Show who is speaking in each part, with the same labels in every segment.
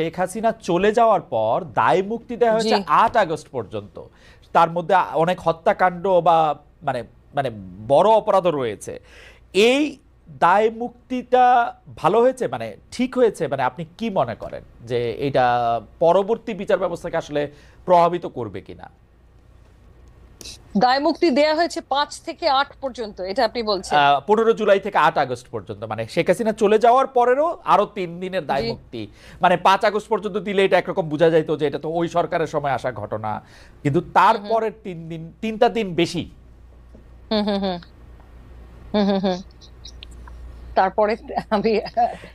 Speaker 1: শেখ হাসিনা চলে যাওয়ার পর দায় মুক্তি দেওয়া হয়েছে আট আগস্ট পর্যন্ত। তার মধ্যে অনেক হত্যাকাণ্ড বা মানে মানে বড় অপরাধও রয়েছে। এই দায় মুক্তিটা ভালো হয়েছে? মানে ঠিক হয়েছে? মানে আপনি কি মনে করেন যে এটা পরবর্তী বিচার ব্যবস্থাকে আসলে প্রভাবিত করবে কিনা?
Speaker 2: দায় মুক্তি দেয়া হয়েছে পাঁচ থেকে আট পর্যন্ত এটা আপনি বলছেন।
Speaker 1: পনেরো জুলাই থেকে আট আগস্ট পর্যন্ত মানে শেখ হাসিনা চলে যাওয়ার পরেরও আরও তিন দিনের দায় মুক্তি মানে পাঁচ আগস্ট পর্যন্ত দিলে এটা একরকম বোঝা যাইতো যে এটা তো ওই সরকারের সময় আসা ঘটনা। কিন্তু তারপরের তিন দিন তিনটা দিন বেশি।
Speaker 2: হুম হুম হুম। হুম হুম হুম। তারপরে আমি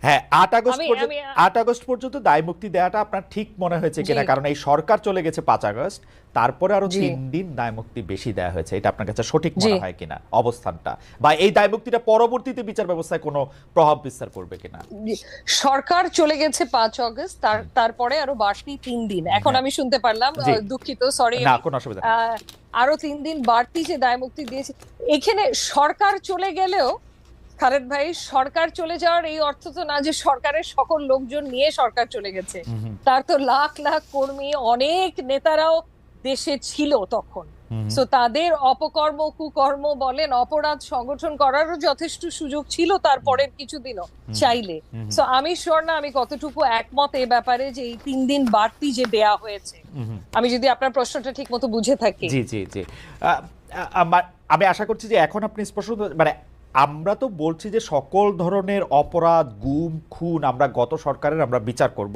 Speaker 1: হ্যাঁ আট আগস্ট পর্যন্ত আট আগস্ট পর্যন্ত দায় মুক্তি দেওয়াটা আপনার ঠিক মনে হয়েছে কিনা? কারণ এই সরকার চলে গেছে পাঁচ আগস্ট তারপরে
Speaker 2: আরও
Speaker 1: তিন দিন দায় মুক্তি বেশি দেওয়া হয়েছে। এটা আপনার কাছে সঠিক মনে হয় কিনা অবস্থানটা? বা এই দায় মুক্তিটা পরবর্তীতে বিচার ব্যবস্থায় কোনো প্রভাব বিস্তার করবে কিনা?
Speaker 2: সরকার চলে গেছে পাঁচ অগস্ট তার তারপরে আরও বাড়তি তিন দিন। এখন
Speaker 1: হ্যাঁ।
Speaker 2: আমি শুনতে পারলাম দুঃখিত সরি
Speaker 1: না কোনো অসুবিধা
Speaker 2: আরও তিন দিন বাড়তি যে দায় মুক্তি দিয়েছে এখানে সরকার চলে গেলেও খালেদ ভাই সরকার চলে যাওয়ার এই অর্থ তো না যে সরকারের সকল লোকজন নিয়ে সরকার চলে গেছে। তার তো লাখ লাখ কর্মী অনেক নেতারাও দেশে ছিল তখন। তো তাদের অপকর্ম কুকর্ম বলেন অপরাধ সংগঠন করারও যথেষ্ট সুযোগ ছিল তারপরের কিছুদিনও চাইলে। তো আমি না আমি কতটুকু একমত এ ব্যাপারে যে এই তিন দিন বাড়তি যে দেয়া হয়েছে। আমি যদি আপনার প্রশ্নটা ঠিক মতো বুঝে থাকি।
Speaker 1: জি জি জি। আমি আশা করছি যে এখন আপনি স্পষ্ট মানে আমরা তো বলছি যে সকল ধরনের অপরাধ গুম খুন আমরা গত সরকারের আমরা বিচার করব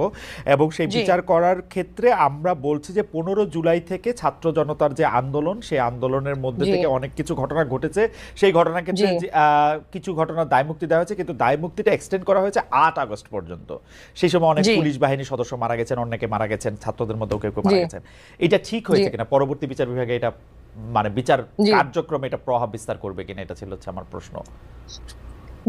Speaker 1: এবং সেই। বিচার করার ক্ষেত্রে আমরা বলছি যে পনেরো জুলাই থেকে ছাত্র জনতার যে আন্দোলন সেই আন্দোলনের মধ্যে থেকে অনেক কিছু ঘটনা ঘটেছে। সেই ঘটনার ক্ষেত্রে কিছু ঘটনা দায় মুক্তি দেওয়া হয়েছে কিন্তু দায় মুক্তিটা এক্সটেন্ড করা হয়েছে আট আগস্ট পর্যন্ত। সেই সময় অনেক পুলিশ বাহিনীর সদস্য মারা গেছেন অনেকে মারা গেছেন ছাত্রদের মধ্যে কেউ কেউ মারা গেছেন। এটা ঠিক হয়েছে কিনা? পরবর্তী বিচার বিভাগে এটা মানে বিচার। কার্যক্রমে এটা প্রভাব বিস্তার করবে কিনা এটা ছিল হচ্ছে আমার প্রশ্ন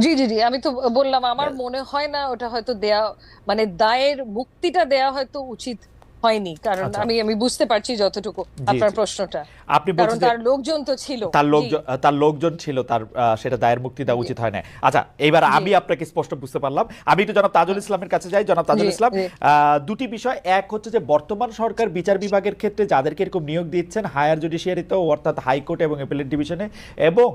Speaker 2: জি জি জি আমি তো বললাম আমার। মনে হয় না ওটা হয়তো দেয়া মানে দায়ের মুক্তিটা দেয়া হয়তো উচিত হয়নি। কারণ
Speaker 1: আচ্ছা।
Speaker 2: আমি আমি বুঝতে পারছি যতটুকু আপনার প্রশ্নটা।
Speaker 1: আপনি বলছেন
Speaker 2: তার লোকজন তো ছিল।
Speaker 1: তার। লোকজন তার লোকজন ছিল তার সেটা দায়ের মুক্তি দেওয়া উচিত হয় না আচ্ছা এইবার আমি আপনাকে স্পষ্ট বুঝতে পারলাম। আমি একটু জনাব তাজুল ইসলামের কাছে যাই। জনাব তাজুল ইসলাম দুটি বিষয়। এক হচ্ছে যে বর্তমান সরকার বিচার বিভাগের ক্ষেত্রে যাদেরকে এরকম নিয়োগ দিচ্ছেন হায়ার জুডিশিয়ারিতেও অর্থাৎ হাইকোর্টে এবং অ্যাপিলেট ডিভিশনে এবং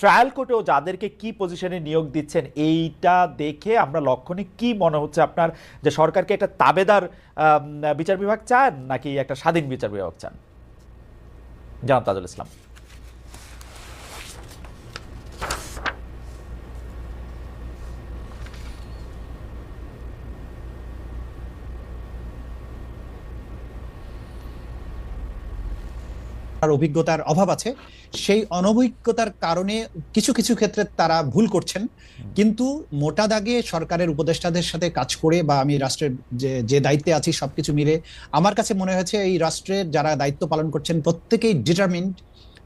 Speaker 1: ট্রায়াল কোর্টেও যাদেরকে কি পজিশনে নিয়োগ দিচ্ছেন এইটা দেখে আমরা লক্ষণে কি মনে হচ্ছে আপনার যে সরকারকে একটা তাবেদার বিচার বিভাগ চান নাকি একটা স্বাধীন বিচার বিভাগ চান? জনাব তাজুল ইসলাম।
Speaker 3: অভিজ্ঞতার অভাব আছে। সেই অনভিজ্ঞতার কারণে কিছু কিছু ক্ষেত্রে তারা ভুল করছেন। কিন্তু মোটা দাগে সরকারের উপদেষ্টাদের সাথে কাজ করে বা আমি রাষ্ট্রের যে যে দায়িত্বে আছি সবকিছু মিলে আমার কাছে মনে হয়েছে এই রাষ্ট্রের যারা দায়িত্ব পালন করছেন প্রত্যেকেই ডিটারমিন্ড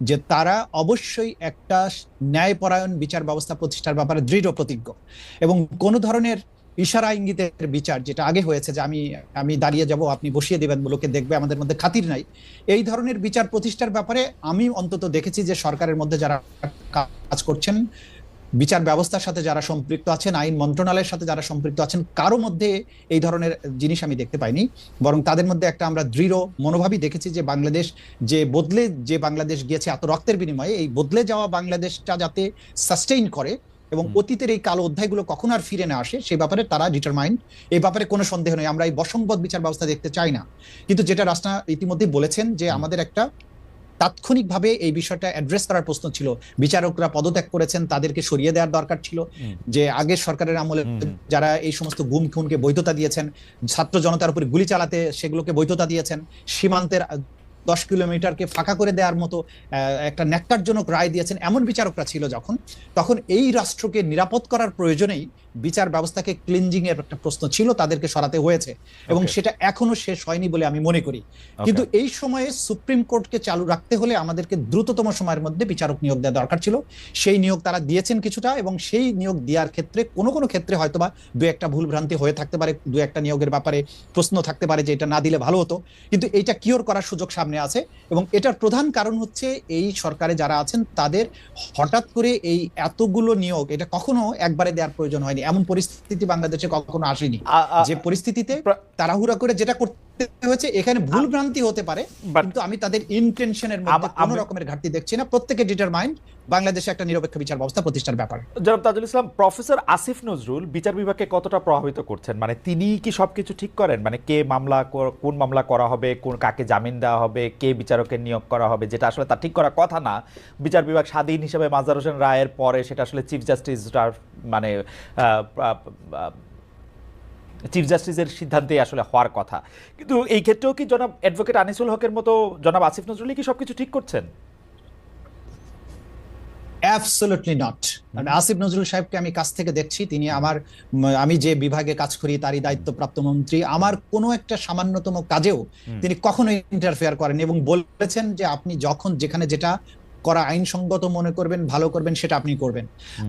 Speaker 3: যে তারা অবশ্যই একটা ন্যায়পরায়ণ বিচার ব্যবস্থা প্রতিষ্ঠার ব্যাপারে দৃঢ় প্রতিজ্ঞ। এবং কোনো ধরনের ইশারা ইঙ্গিতের বিচার যেটা আগে হয়েছে যে আমি আমি দাঁড়িয়ে যাব, আপনি বসিয়ে দেবেন, লোকে দেখবে, আমাদের মধ্যে খাতির নাই। এই ধরনের বিচার প্রতিষ্ঠার ব্যাপারে আমি অন্তত দেখেছি যে সরকারের মধ্যে যারা কাজ করছেন, বিচার ব্যবস্থার সাথে যারা সম্পৃক্ত আছেন, আইন মন্ত্রণালয়ের সাথে যারা সম্পৃক্ত আছেন, কারও মধ্যে এই ধরনের জিনিস আমি দেখতে পাইনি। বরং তাদের মধ্যে একটা আমরা দৃঢ় মনোভাবই দেখেছি যে বাংলাদেশ যে বদলে, যে বাংলাদেশ গিয়েছে এত রক্তের বিনিময়ে, এই বদলে যাওয়া বাংলাদেশটা যাতে সাস্টেইন করে এবং অতীতের এই কালো অধ্যায়গুলো কখন আর ফিরে না আসে সেই ব্যাপারে তারা ডিটারমাইন্ড এই ব্যাপারে কোনো সন্দেহ নেই। আমরা এই বসংবদ বিচার ব্যবস্থা দেখতে চাই না। কিন্তু যেটা রাস্তা ইতিমধ্যে বলেছেন যে আমাদের একটা তাৎক্ষণিকভাবে এই বিষয়টা অ্যাড্রেস করার প্রশ্ন ছিল। বিচারকরা পদত্যাগ করেছেন তাদেরকে সরিয়ে দেওয়ার দরকার ছিল। যে আগের সরকারের আমলে যারা এই সমস্ত গুম খুনকে বৈধতা দিয়েছেন ছাত্র জনতার উপরে গুলি চালাতে সেগুলোকে বৈধতা দিয়েছেন সীমান্তের দশ কিলোমিটারকে ফাঁকা করে দেওয়ার মতো একটা ন্যাক্কারজনক রায় দিয়েছেন এমন বিচারকরা ছিল যখন তখন এই রাষ্ট্রকে নিরাপদ করার প্রয়োজনেই বিচার ব্যবস্থাকে ক্লিনজিং এর একটা প্রশ্ন ছিল তাদেরকে সরাতে হয়েছে। এবং সেটা এখনও শেষ হয়নি বলে আমি মনে করি। কিন্তু এই সময়ে সুপ্রিম কোর্টকে চালু রাখতে হলে আমাদেরকে দ্রুততম সময়ের মধ্যে বিচারক নিয়োগ দেওয়া দরকার ছিল। সেই নিয়োগ তারা দিয়েছেন কিছুটা এবং সেই নিয়োগ দেওয়ার ক্ষেত্রে কোনো কোনো ক্ষেত্রে হয়তোবা দু একটা ভুল ভ্রান্তি হয়ে থাকতে পারে দু একটা নিয়োগের ব্যাপারে প্রশ্ন থাকতে পারে যে এটা না দিলে ভালো হতো। কিন্তু এইটা কিওর করার সুযোগ সামনে আছে এবং এটার প্রধান কারণ হচ্ছে এই সরকারে যারা আছেন তাদের হঠাৎ করে এই এতগুলো নিয়োগ এটা কখনো একবারে দেওয়ার প্রয়োজন হয়নি। এমন পরিস্থিতি বাংলাদেশে কখনো আসেনি। যে পরিস্থিতিতে
Speaker 1: প্র-
Speaker 3: তাড়াহুড়া করে যেটা করতে হয়েছে এখানে ভুল ভ্রান্তি হতে পারে কিন্তু আমি তাদের ইন্টেনশনের মধ্যে কোনো রকমের ঘাটতি দেখছি না। প্রত্যেকে ডিটারমাইন্ড বাংলাদেশে একটা নিরপেক্ষ বিচার ব্যবস্থা প্রতিষ্ঠার ব্যাপারে।
Speaker 1: জনাব তাজুল ইসলাম প্রফেসর আসিফ নজরুল বিচার বিভাগকে কতটা প্রভাবিত করছেন? মানে তিনি কি সবকিছু ঠিক করেন? মানে কে মামলা কোন মামলা করা হবে কোন কাকে জামিন দেওয়া হবে কে বিচারকের নিয়োগ করা হবে যেটা আসলে তার ঠিক করার কথা না। বিচার বিভাগ স্বাধীন হিসেবে মাজার হোসেন রায়ের পরে সেটা আসলে চিফ জাস্টিস মানে চিফ জাস্টিসের সিদ্ধান্তে আসলে হওয়ার কথা। কিন্তু এই ক্ষেত্রেও কি জনাব অ্যাডভোকেট আনিসুল হকের মতো জনাব আসিফ নজরুলই কি সবকিছু ঠিক করছেন?
Speaker 3: অ্যাবসলিউটলি নট মানে আসিফ নজরুল সাহেবকে আমি কাছ থেকে দেখছি। তিনি আমার আমি যে বিভাগে কাজ করি তারই দায়িত্বপ্রাপ্ত মন্ত্রী। আমার কোনো একটা সামান্যতম কাজেও তিনি কখনো ইন্টারফেয়ার করেন এবং বলেছেন যে আপনি যখন যেখানে যেটা করা আইনসঙ্গত মনে করবেন ভালো করবেন সেটা আপনি করবেন।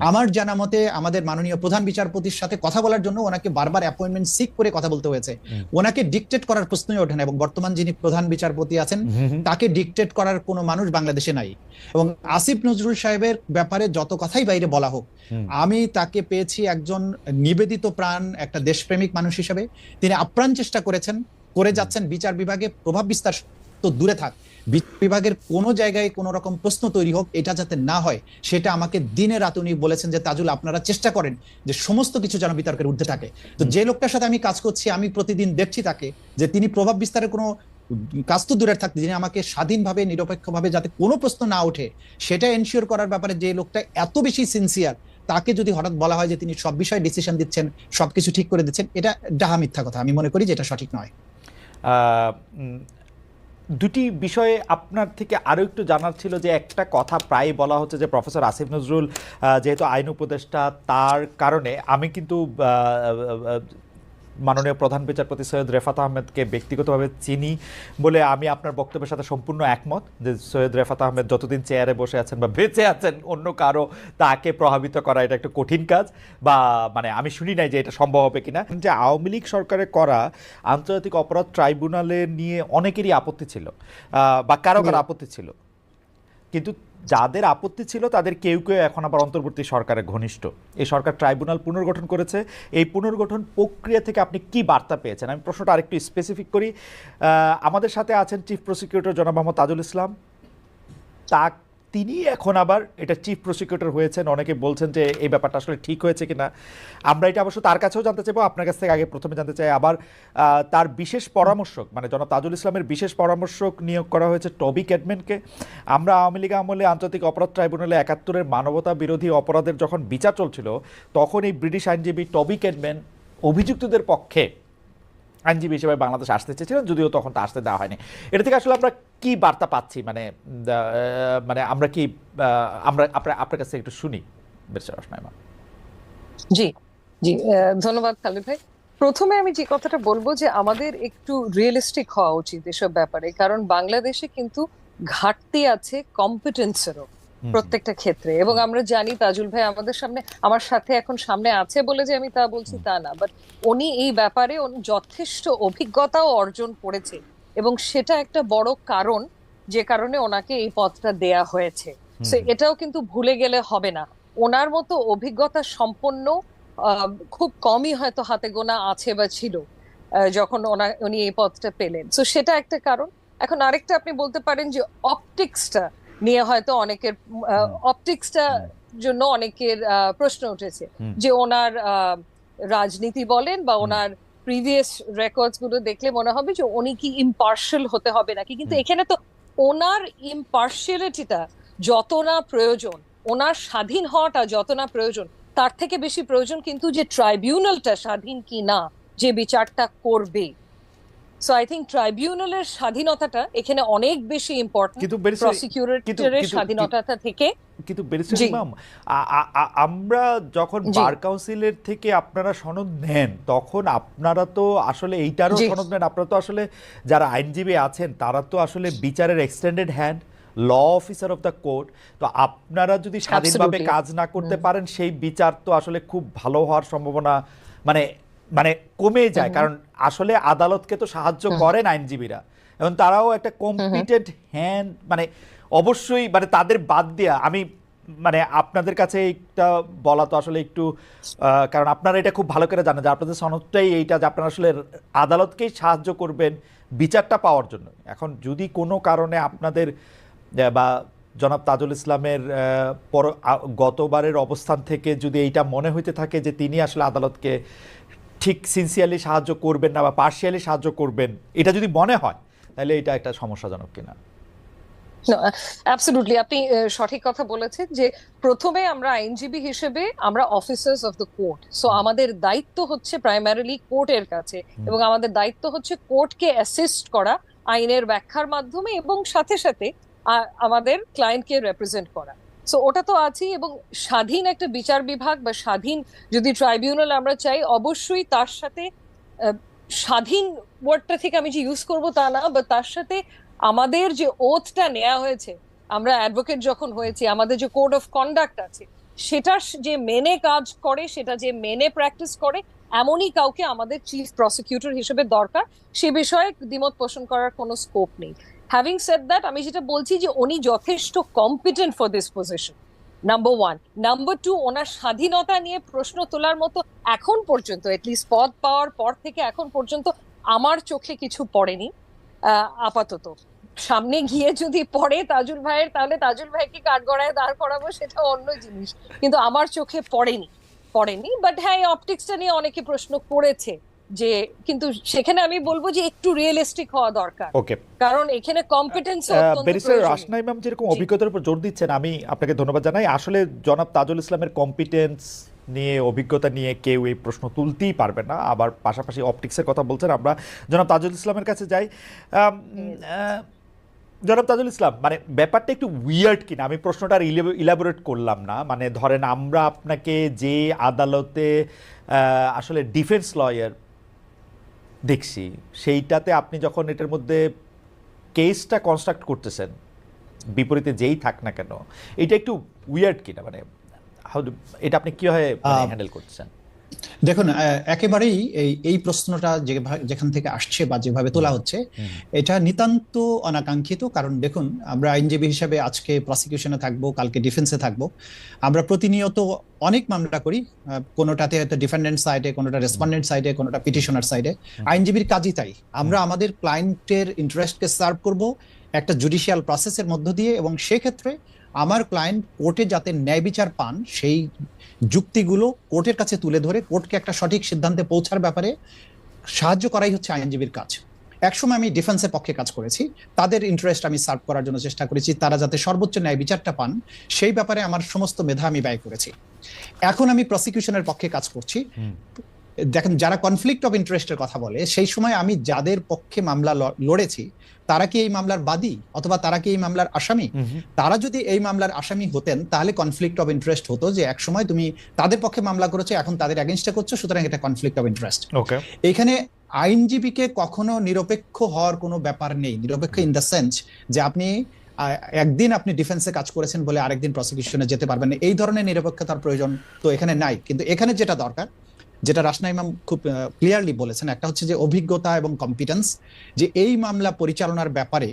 Speaker 3: আমার জানা মতে আমাদের মাননীয় প্রধান বিচারপতির সাথে কথা বলার জন্য ওনাকে বারবার অ্যাপয়েন্টমেন্ট সিক করে কথা বলতে হয়েছে। ওনাকে ডিকটেট করার প্রশ্নই ওঠে না এবং বর্তমান যিনি প্রধান বিচারপতি আছেন তাকে ডিকটেট করার কোনো মানুষ বাংলাদেশে নাই। এবং আসিফ নজরুল সাহেবের ব্যাপারে যত কথাই বাইরে বলা হোক আমি তাকে পেয়েছি একজন নিবেদিত প্রাণ একটা দেশপ্রেমিক মানুষ হিসেবে। তিনি আপ্রাণ চেষ্টা করেছেন করে যাচ্ছেন বিচার বিভাগে প্রভাব বিস্তার তো দূরে থাক। বিচার বিভাগের কোনো জায়গায় কোনো রকম প্রশ্ন তৈরি হোক এটা যাতে না হয় সেটা আমাকে দিনে রাত উনি বলেছেন যে তাজুল আপনারা চেষ্টা করেন যে সমস্ত কিছু যেন বিতর্কের ঊর্ধ্বে থাকে। তো যে লোকটার সাথে আমি কাজ করছি আমি প্রতিদিন দেখছি তাকে যে তিনি প্রভাব বিস্তারের কোনো কাজ তো দূরে থাকতে যিনি আমাকে স্বাধীনভাবে নিরপেক্ষভাবে যাতে কোনো প্রশ্ন না ওঠে সেটা এনশিওর করার ব্যাপারে যে লোকটা এত বেশি সিনসিয়ার তাকে যদি হঠাৎ বলা হয় যে তিনি সব বিষয়ে ডিসিশন দিচ্ছেন সবকিছু ঠিক করে দিচ্ছেন এটা ডাহা মিথ্যা কথা। আমি মনে করি যে এটা সঠিক নয়।
Speaker 1: দুটি বিষয়ে আপনার থেকে আরও একটু জানার ছিল যে একটা কথা প্রায় বলা হচ্ছে যে প্রফেসর আসিফ নজরুল যেহেতু আইন উপদেষ্টা তার কারণে, আমি কিন্তু মাননীয় প্রধান বিচারপতি সৈয়দ রেফাত আহমেদকে ব্যক্তিগতভাবে চিনি বলে আমি আপনার বক্তব্যের সাথে সম্পূর্ণ একমত যে সৈয়দ রেফাত আহমেদ যতদিন চেয়ারে বসে আছেন বা বেঁচে আছেন অন্য কারও তাকে প্রভাবিত করা এটা একটা কঠিন কাজ বা মানে আমি শুনি নাই যে এটা সম্ভব হবে কিনা। যে আওয়ামী লীগ সরকারের করা আন্তর্জাতিক অপরাধ ট্রাইব্যুনালে নিয়ে অনেকেরই আপত্তি ছিল বা কারও কারও আপত্তি ছিল। কিন্তু যাদের আপত্তি ছিল, তাদের কেউ কেউ এখন আবার অন্তর্বর্তী সরকারের ঘনিষ্ঠ। এই সরকার ট্রাইব্যুনাল পুনর্গঠন করেছে। এই পুনর্গঠন প্রক্রিয়া থেকে আপনি কি বার্তা পেয়েছেন? আমি প্রশ্নটা আরেকটু স্পেসিফিক করি। আমাদের সাথে আছেন চিফ প্রসিকিউটর জনাব মোহাম্মদ তাজুল ইসলাম। তা তিনি এখন আবার এটা চিফ প্রসিকিউটর হয়েছেন। অনেকে বলছেন যে এই ব্যাপারটা আসলে ঠিক হয়েছে কিনা। আমরা এটা অবশ্য তার কাছেও জানতে চাইব। আপনার কাছ থেকে আগে প্রথমে জানতে চাই আবার তার বিশেষ পরামর্শক মানে জনাব তাজুল ইসলামের বিশেষ পরামর্শক নিয়োগ করা হয়েছে টবি ক্যাডম্যানকে আমরা আওয়ামী লীগ আমলে আন্তর্জাতিক অপরাধ ট্রাইব্যুনালে একাত্তরের মানবতা বিরোধী অপরাধের যখন বিচার চলছিল, তখন এই ব্রিটিশ আইনজীবী টবি ক্যাডম্যান অভিযুক্তদের পক্ষে আইনজীবী হিসেবে বাংলাদেশ আসতে চেয়েছিলেন, যদিও তখন তা আসতে দেওয়া হয়নি। এটা থেকে আসলে আমরা কি বার্তা পাচ্ছি? মানে মানে আমরা কি আমরা, আপনার আপনার কাছে একটু শুনি
Speaker 2: জি জি ধন্যবাদ খালিদ ভাই। প্রথমে আমি যে কথাটা বলব যে আমাদের একটু রিয়েলিস্টিক হওয়া উচিত এসব ব্যাপারে, কারণ বাংলাদেশে কিন্তু ঘাটতি আছে কম্পিটেন্সেরও প্রত্যেকটা ক্ষেত্রে। এবং আমরা জানি তাজুল ভাই আমাদের সামনে আমার সাথে এখন সামনে আছে বলে যে আমি তা বলছি তা না। বাট উনি এই ব্যাপারে যথেষ্ট অভিজ্ঞতাও অর্জন করেছে। এবং সেটা একটা বড় কারণ যে কারণে ওনাকে এই পদটা দেয়া হয়েছে। So এটাও কিন্তু ভুলে গেলে হবে না। ওনার মতো অভিজ্ঞতা সম্পন্ন আহ, খুব কমই হয়তো হাতে গোনা আছে বা ছিল যখন ওনা উনি এই পদটা পেলেন। তো সেটা একটা কারণ। এখন আরেকটা আপনি বলতে পারেন যে অপটিক্সটা নিয়ে হয়তো অনেকের অপটিক্সটা জন্য অনেকের প্রশ্ন উঠেছে। যে ওনার রাজনীতি বলেন বা ওনার প্রিভিয়াস রেকর্ডসগুলো দেখলে মনে হবে যে উনি কি ইম্পার্শিয়াল হতে হবে নাকি। কিন্তু এখানে তো ওনার ইম্পার্শিয়ালিটিটা যত না প্রয়োজন ওনার স্বাধীন হওয়াটা যত না প্রয়োজন তার থেকে বেশি প্রয়োজন কিন্তু যে ট্রাইব্যুনালটা স্বাধীন কি না যে বিচারটা করবে। সো আই থিঙ্ক ট্রাইব্যুনালের স্বাধীনতাটা এখানে অনেক বেশি ইম্পর্টেন্ট
Speaker 1: কিন্তু
Speaker 2: প্রসিকিউটরের স্বাধীনতাটা থেকে।
Speaker 1: কিন্তু আমরা যখন বার কাউন্সিলের থেকে আপনারা সনদ নেন তখন আপনারা তো আসলে এইটারও সনদ নেন। আপনারা তো আসলে যারা আইনজীবী আছেন তারা তো আসলে বিচারের extended hand law officer of the court তো আপনারা যদি স্বাধীনভাবে কাজ না করতে পারেন সেই বিচার তো আসলে খুব ভালো হওয়ার সম্ভাবনা মানে মানে কমে যায় কারণ আসলে আদালতকে তো সাহায্য করেন আইনজীবীরা এবং তারাও একটা কম্পিটেন্ট হ্যান্ড মানে অবশ্যই মানে তাদের বাদ দেয়া আমি মানে আপনাদের কাছে এটা বলা তো আসলে একটু কারণ আপনারা এটা খুব ভালো করে জানেন যে আপনাদের সনদটাই এইটা যে আপনারা আসলে আদালতকেই সাহায্য করবেন বিচারটা পাওয়ার জন্য। এখন যদি কোনো কারণে আপনাদের বা জনাব তাজুল ইসলামের পর গতবারের অবস্থান থেকে যদি এইটা মনে হইতে থাকে যে তিনি আসলে আদালতকে ঠিক সিনসিয়ারলি সাহায্য করবেন না বা পার্শিয়ালি সাহায্য করবেন এটা যদি মনে হয় তাহলে এটা একটা সমস্যাজনক কিনা।
Speaker 2: অ্যাবসলিউটলি আপনি সঠিক কথা বলেছেন যে প্রথমে আমরা আইনজীবী হিসেবে আমরা officers of the court so আমাদের দায়িত্ব হচ্ছে প্রাইমারিলি কোর্টের কাছে এবং আমাদের দায়িত্ব হচ্ছে কোর্টকে অ্যাসিস্ট করা আইনের ব্যাখ্যার মাধ্যমে এবং সাথে সাথে আমাদের ক্লায়েন্টকে রেপ্রেজেন্ট করা। সো ওটা তো আছেই এবং স্বাধীন একটা বিচার বিভাগ বা স্বাধীন যদি ট্রাইব্যুনাল আমরা চাই, অবশ্যই তার সাথে স্বাধীন ওয়ার্ডটা থেকে আমি যে ইউজ করব তা না বা তার সাথে আমাদের যে ওথটা নেওয়া হয়েছে, আমরা অ্যাডভোকেট যখন হয়েছি, আমাদের যে কোড অফ কন্ডাক্ট আছে, সেটা যে মেনে কাজ করে, সেটা যে মেনে প্র্যাকটিস করে, এমনই কাউকে আমাদের চিফ প্রসিকিউটর হিসেবে দরকার, সে বিষয়ে দ্বিমত পোষণ করার কোনো স্কোপ নেই। হ্যাভিং সেড দ্যাট আমি যেটা বলছি যে উনি যথেষ্ট competent for this position number one number two ওনার স্বাধীনতা নিয়ে প্রশ্ন তোলার মতো এখন পর্যন্ত এটলিস্ট পদ পাওয়ার পর থেকে এখন পর্যন্ত, আমার চোখে কিছু পড়েনি। আপাতত। সামনে গিয়ে যদি পড়ে তাজুল ভাইয়ের, তাহলে তাজুল ভাইকে কাঠগড়ায় দাঁড় করাবো, সেটা অন্য জিনিস। কিন্তু আমার চোখে পড়েনি পড়েনি বাট হ্যাঁ অপটিক্সটা নিয়ে অনেকে প্রশ্ন করেছে। যে কিন্তু সেখানে আমি বলব যে একটু রিয়েলিস্টিক হওয়া দরকার।
Speaker 1: ওকে
Speaker 2: কারণ এখানে কম্পিটেন্স
Speaker 1: ব্যারিস্টার রাসনা ইমাম যেরকম অভিজ্ঞতার উপর জোর দিচ্ছেন আমি আপনাকে ধন্যবাদ জানাই। আসলে জনাব তাজুল ইসলামের কম্পিটেন্স নিয়ে অভিজ্ঞতা নিয়ে কেউ এই প্রশ্ন তুলতেই পারবে না। আবার পাশাপাশি অপটিক্সের কথা বলছেন আমরা জনাব তাজুল ইসলামের কাছে যাই। জনাব তাজুল ইসলাম মানে ব্যাপারটা একটু উইয়ার্ড কিনা? আমি প্রশ্নটা আর ইলাবোরেট করলাম না। মানে ধরেন আমরা আপনাকে যে আদালতে আসলে ডিফেন্স লয়ার দেখছি সেইটাতে আপনি যখন এটার মধ্যে কেসটা কনস্ট্রাক্ট করতেছেন বিপরীতে যেই থাক না কেন এটা একটু উইয়ার্ড কিনা? মানে এটা আপনি কীভাবে হ্যান্ডেল করছেন
Speaker 3: দেখুন একেবারেই এই এই প্রশ্নটা যেখান থেকে আসছে বা যেভাবে তোলা হচ্ছে এটা নিতান্ত অনাকাঙ্ক্ষিত। কারণ দেখুন আমরা আইনজীবী হিসেবে আজকে প্রসিকিউশনে থাকব কালকে ডিফেন্সে থাকব। আমরা প্রতিনিয়ত অনেক মামলা করি কোনোটাতে হয়তো ডিফেন্ডেন্ট সাইডে কোনোটা রেসপন্ডেন্ট সাইডে কোনোটা পিটিশনার সাইডে আইনজীবীর কাজই তাই। আমরা আমাদের ক্লায়েন্টের ইন্টারেস্টকে সার্ভ করব একটা জুডিশিয়াল প্রসেসের মধ্য দিয়ে এবং সেক্ষেত্রে আমার ক্লায়েন্ট কোর্টে যাতে ন্যায় বিচার পান, সেই যুক্তিগুলো কোর্টের কাছে তুলে ধরে কোর্টকে একটা সঠিক সিদ্ধান্তে পৌঁছার ব্যাপারে সাহায্য করাই হচ্ছে আইনজীবীর কাজ। একসময় আমি ডিফেন্সের পক্ষে কাজ করেছি, তাদের ইন্টারেস্ট আমি সার্ভ করার জন্য চেষ্টা করেছি, তারা যাতে সর্বোচ্চ ন্যায় বিচারটা পান, সেই ব্যাপারে আমার সমস্ত মেধা আমি ব্যয় করেছি। এখন আমি প্রসিকিউশনের পক্ষে কাজ করছি। দেখেন যারা কনফ্লিক্ট অফ ইন্টারেস্টের কথা বলে সেই সময় আমি যাদের পক্ষে মামলা লড়েছি তারা কি এই মামলার বাদী? অথবা তারা কি এই মামলার আসামি? তারা যদি এই মামলার আসামি হতেন তাহলে কনফ্লিক্ট অফ ইন্টারেস্ট হতো যে এক সময় তুমি তাদের পক্ষে মামলা করেছ এখন তাদের এগেনস্টে করছ সুতরাং এটা কনফ্লিক্ট অফ ইন্টারেস্ট এখানে আইনজীবীকে কখনো নিরপেক্ষ হওয়ার কোনো ব্যাপার নেই। নিরপেক্ষ ইন দ্য সেন্স যে আপনি একদিন আপনি ডিফেন্সে কাজ করেছেন বলে আরেকদিন প্রসিকিউশনে যেতে পারবেন এই ধরনের নিরপেক্ষতার প্রয়োজন তো এখানে নাই। কিন্তু এখানে যেটা দরকার যেটা রাসনা ইমাম খুব ক্লিয়ারলি বলেছেন। একটা হচ্ছে যে অভিজ্ঞতা এবং কম্পিটেন্স যে এই মামলা পরিচালনার ব্যাপারে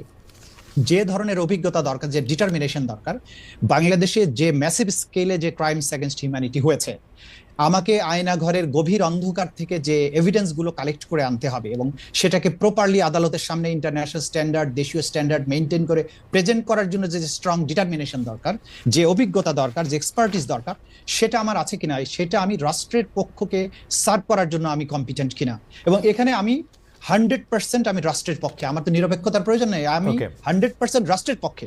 Speaker 3: যে ধরনের অভিজ্ঞতা দরকার, যে ডিটারমিনেশন দরকার, বাংলাদেশে যে ম্যাসিভ স্কেলে যে ক্রাইমস এগেনস্ট হিউম্যানিটি হয়েছে, আমাকে আয়না ঘরের গভীর অন্ধকার থেকে যে এভিডেন্সগুলো কালেক্ট করে আনতে হবে এবং সেটাকে প্রপারলি আদালতের সামনে ইন্টারন্যাশনাল স্ট্যান্ডার্ড দেশীয় স্ট্যান্ডার্ড মেনটেন করে প্রেজেন্ট করার জন্য যে স্ট্রং ডিটারমিনেশন দরকার, যে অভিজ্ঞতা দরকার, যে এক্সপার্টিস দরকার, সেটা আমার আছে কিনা, সেটা আমি রাষ্ট্রের পক্ষকে সার্ভ করার জন্য আমি কম্পিটেন্ট কিনা। এবং এখানে আমি হান্ড্রেড পার্সেন্ট আমি রাষ্ট্রের পক্ষে। আমার তো নিরপেক্ষতার প্রয়োজন নেই। আমি হান্ড্রেড পার্সেন্ট রাষ্ট্রের পক্ষে।